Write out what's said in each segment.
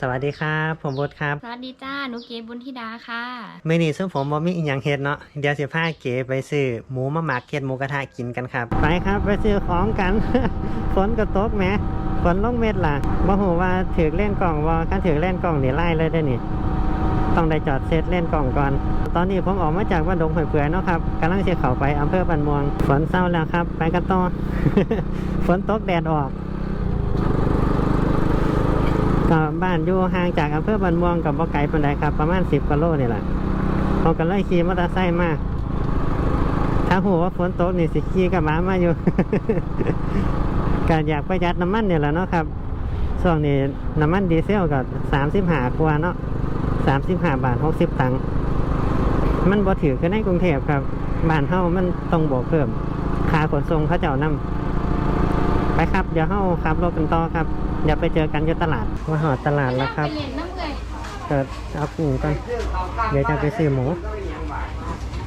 สวัสดีครับ ผมบดครับ สวัสดีจ้าหนูเก๋บุญธิดาค่ะไม่นี่ซึ่งผมบ่มีอีกอย่างเฮ็ดเนาะเดี๋ยวสิพาเก๋ไปซื้อหมูมาหมักเฮ็ดหมูกระทะกินกันครับ ไปครับไปซื้อของกัน ฝนก็ตกแหมฝนลงเม็ดล่ะบ่ฮู้ว่าถือเล่นกล่องบ่คันถือเล่นกล่องนี่ไล่เลยได้อนี่ ต้องได้จอดเซตเล่นกล่องก่อน ตอนนี้ผมออกมาจากบ้านดงหอยเปื่อยเนาะครับกำลังจะเข้าไปอำเภอบันม่วงฝนเศร้าแล้วครับ ไปกันต่อ ฝนตกแดดออก ก็บ้านอยู่ห่างจากอำเภอบันม่วงกับบ่ไกลปานใดครับ ประมาณ10กิโลนี่แหละผมก็เลยขี่มอเตอร์ไซค์มาถ้าหูว่าฝนตกนี่สิขี่กับหมามาอยู่ก็อยากประหยัดน้ำมันเนี่ยแหละเนาะครับช่วงนี้น้ำมันดีเซลก็สามสิบห้ากว่าเนาะสามสิบห้าบาทหกสิบตังค์มันบ่ถือกันในกรุงเทพครับบ้านเฮามันต้องบวกเพิ่มค่าขนส่งเขาเจ้านำไปครับ เดี๋ยวเฮาขับรถกันต่อครับ เดี๋ยวไปเจอกันที่ตลาดมาหอดตลาดแล้วครับไปเรียนน้ำเลยเกิดเอากุ้งก่อนเดี๋ยวจะไปซื้อหมู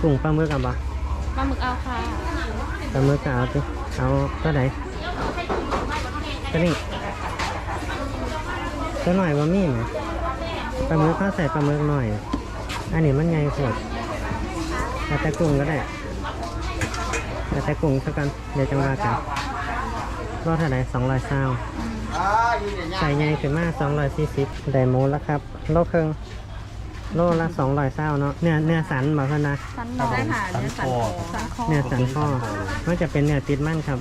กุ้งปลาหมึกกันปะปลาหมึกเอาค่ะปลาหมึกก็เอาสิเอาตัวไหนตัวนี้ตัวหน่อยว่ามีไหมปลาหมึกเขาใส่ปลาหมึกหน่อย อันนี้มันใหญ่สุดแต่แต่กุ้งก็ได้แต่แต่กุ้งสักกันเดี๋ยวจังว่ากันรอดเท่าไหร่สองร้อยเศร้า ใส่ใหญ่ขึ้นมา240ได้หมูแล้วครับ โลครึ่งโลละ200เศร้าเนาะเนื้อเนื้อสันบอกเขานะสันน้อยค่ะเนื้อสันคอสันคอเนื้อสันข้อมันจะเป็นเนื้อติดมันครับ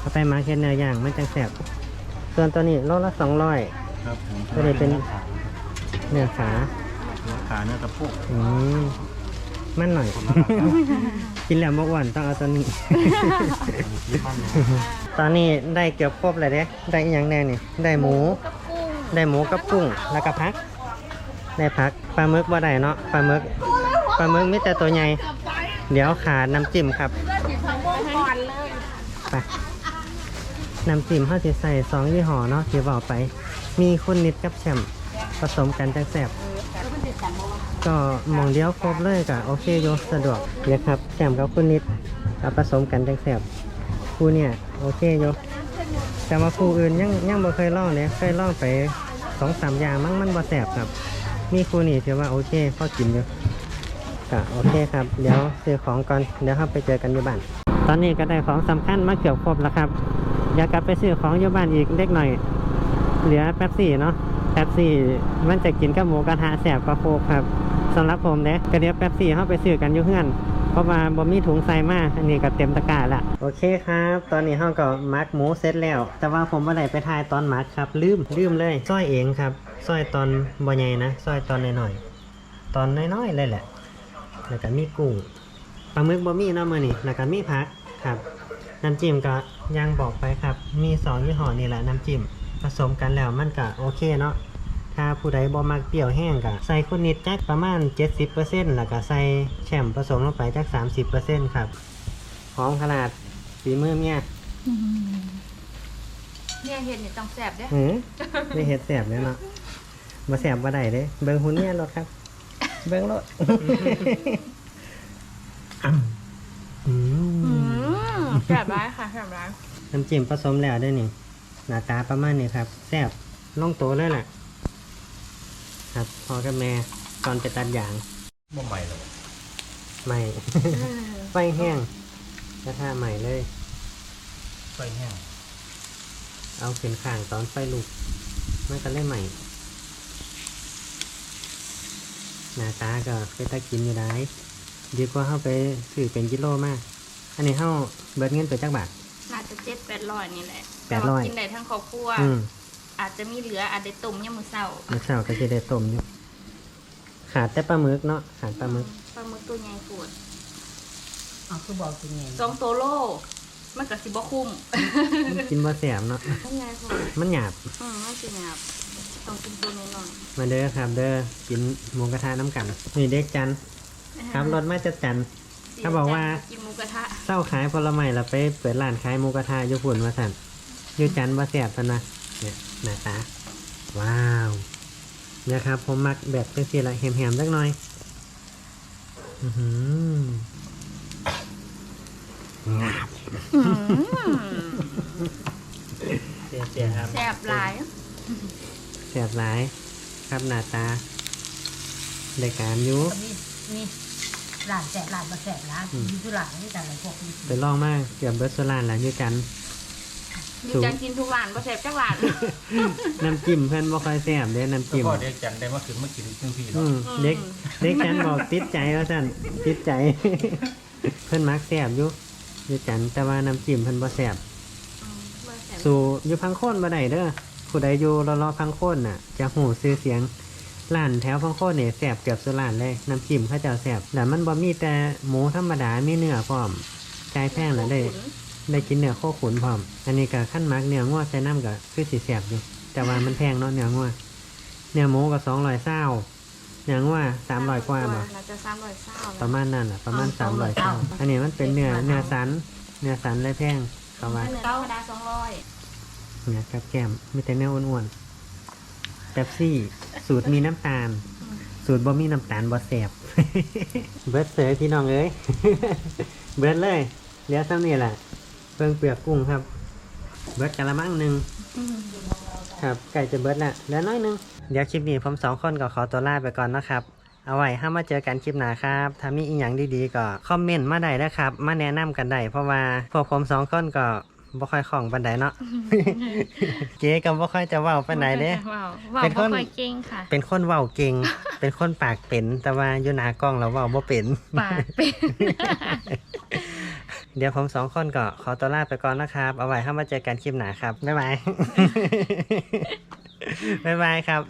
เอาไปมาร์เก็ตเนื้อย่างมันจังแสบส่วนตัวนี้โลละ200ครับผมก็เลยเป็นเนื้อขาขาเนื้อกระพุกอืม มันหน่อย กินแล้วบ่อ้วนต้องเอาตัวนี้ที่มันเนี่ยตอนนี้ได้เกือบครบเลยเด้ได้อหย่างแน่นี่ ได้หมู กับกุ้งได้หมูกับกุ้ง แล้วก็พัก ได้พัก ปลาหมึกบ่ได้เนาะ ปลาหมึก ปลาหมึกมีแต่ตัวใหญ่ เดี๋ยวขาดน้ำจิ้มครับไปน้ำจิ้มเขาสิใส่สองยี่ห้อเนาะที่บอกไป มีคุณนิดกับแชมป์ผสมกันจังแสบ ก็หมองเดียวครบเลยก็โอเคโยสะดวกเดี๋ยวครับแชมกับคุณนิดเอาผสมกันจังแสบคู่เนี่ยโอเคโยแต่ว่าคู่อื่นยังยังบ่เคยล่องเนี่ยเคยล่องไปสองสามอย่างมั้งมันบ่แสบครับ มีคู่นี้ถือว่าโอเคพอกินอยู่ก็โอเคครับ เดี๋ยวซื้อของก่อนเดี๋ยวเราไปเจอกันอยู่บ้านตอนนี้ก็ได้ของสำคัญมาเกือบครบแล้วครับอยากกลับไปซื้อของอยู่บ้านอีกเล็กหน่อยเหลือแป๊บซี่เนาะแป๊บซี่มันจะกินกับหมูกระทะแสบกว่าโคกครับ สำหรับผมเด้ก็เดี๋ยวแป๊บซี่เข้าไปซื้อกันอยู่เฮือน เพราะว่าบ่มีถุงใส่มาอันนี้ก็เต็มตะกร้าละโอเคครับ ตอนนี้เฮาก็มักหมูเสร็จแล้ว แต่ว่าผมบ่ได้ไปถ่ายตอนมักครับลืมลืมเลยซอยเองครับซอยตอนบ่ใหญ่นะซอยตอนน้อยๆตอนน้อยๆเลยแหละ แล้วก็มีกุ้งปลาหมึกบ่มีเนาะมือนี้แล้วก็มีผักครับน้ำจิ้มก็ยังบอกไปครับ มีสองยี่ห้อนี่แหละน้ำจิ้มผสมกันแล้วมันก็โอเคเนาะ ถ้าผู้ใดบ่มักเปรี้ยวแห้งก็ใส่คุณนิดจักประมาณ 70%แล้วก็ใส่แชมผสมลงไปจัก 30%ครับหอมขนาดฝีมือเมียเนี่ยเห็ดเนี่ยต้องแสบเด้อหือไม่เฮ็ดแสบเลยเนาะบ่แสบบ่ได้เด้เบิ่งหุ่นเมียรถครับ เบิ่งรถอืมอืมแสบร้ายค่ะแสบร้ายน้ำจิ้มผสมแล้วด้วยนี่หน้าตาประมาณนี้ครับแซ่บลงโตวเลยแหละ ครับ พอกับแม่ตอนไปตัดยางบ่ใหม่หรอกใหม่ ไฟแห้งกระทะใหม่เลย ไฟแห้งเอาขึ้นข้างตอนไฟลุกมันก็เลยใหม่ หน้าตาก็เป็นตากินอยู่ได้ดีกว่าเข้าไปซื้อเป็นกิโลมาก อันนี้เข้าเบิดเงินไปจักบาท น่าจะเจ็ดแปดร้อยนี่แหละแปดร้อยแต่ว่ากินได้ทั้งครอบครัว อืม อาจจะมีเหลืออาจจะต้มยำมือเศร้าเมื่อเช้าก็จะได้ต้มอยู่ขาดแต่ปลาหมึกเนาะขาดปลาหมึกปลาหมึกตัวใหญ่ปวดอ๋อคือบอกคือไงสองโตโลมันกับสิบ่คุ้มกินบ่แสบเนาะมันใหญ่พอมันหยาบอืมมันสิหยาบต้องกินตัวน้อยมาเด้อครับเด้อกินหมูกระทะน้ำกันนี่เด็กจันทร์ๆครับรถมาจะจันทร์เขาบอกว่ากินหมูกระทะเศร้าขายผลไม้แล้วไปเปิดร้านขายหมูกระทะอยู่ฝุ่นมาสั่นอยู่จันทร์บ่แสบซะนะเนี่ยห น้าตาว้าวเนี่ยครับ ผมมักแบบเป็นสีละแหมๆสักหน่อยอือหืองาบอืมเสียๆครับแสบหลายแสบหลาย ครับหน้าตาในการอยู่ก็มีมีหลานแสบหลานมาแสบร้านอยู่ที่หลานนี่แต่ละพวกนี้ไปลองมากเกือบเบิร์ดโซลานแล้วอยู่กัน อยู่จังกินทุกร้านบ่แซ่บจักร้านน้ำจิ้มเพื่อนบ่ค่อยแซ่บเด้น้ำก็จิ้มพอเด็กจันได้มาขึ้นมากินทั้งพี่อืเนาะมเด็กเด็กจันบอกติดใจว่าสั่นติดใจ เพื่อนมักแซ่บอยู่อยู่จันแต่ว่าน้ำจิ้มเพื่อนบ่แซ่บบ่แซ่บสู่อยู่พังโคนบ่ได้เด้อผู้ใดอยู่รอๆพังโคนน่ะ จะหูซื้อเสียงร้านแถวพังโคนเนี่ยแซ่บเกือบสุดร้านเลยน้ำจิ้มเขาเจ้าแซ่บแต่มันบ่มีแต่หมูธรรมดามีเนื้อพร้อมจ่ายแพงแล้วได้ ได้กินเนื้อโคขุนพร้อม อันนี้ก็ขั้นมักเนื้องัวใส่น้ำก็คือสีแสบอยู่ แต่ว่ามันแพงเนาะเนื้องัวเนื้อหมูก็สองร้อยเศร้าเนื้องัวสามร้อยกว่าบ่น่าจะ300เศร้าประมาณนั้นแหละประมาณสามร้อยเศร้าอันนี้มันเป็นเนื้อเนื้อสัน เนื้อสันเลยแพงเขาว่าเนื้อธรรมดา200เนี่ยกับแก้มมีแต่เนื้ออ้วนๆเป๊ปซี่ สูตรมีน้ำตาล สูตรบ่มีน้ำตาลบ่แสบเบิร์ดเสยพี่น้องเอ้ยเบิร์ดเลยเหลือซ้ำนี่แหละ เพิ่งเปลือกกุ้งครับ เบิร์ดกะละมังหนึ่งครับไก่จะเบิร์ดละเหลือน้อยหนึง เดี๋ยวคลิปนี้ผมสองคนก็ขอตัวลาไปก่อนนะครับ เอาไว้ห้ามาเจอกันคลิปหน้าครับถ้ามีอีหยังดีๆก็คอมเมนต์มาได้นะครับ มาแนะนำกันได้เพราะว่าพวกผมสองคนก็บ่ค่อยคล่องปันใดเนาะ เจ๊ก็บ่ค่อยจะเว้าปันใดเด้ ว้าวว้าวเป็นคน บ่ค่อยเก่งค่ะ เป็นคนเว้าเก่ง เป็นคนปากเป็น แต่ว่าอยู่หน้ากล้องแล้วเว้าบ่เป็น ปากเป็น เดี๋ยวผมสองคนก็ขอตัวลาไปก่อนนะครับ เอาไว้ห้ามาเจอกันคลิปหนาครับ บ๊ายบาย บ๊ายบายครับ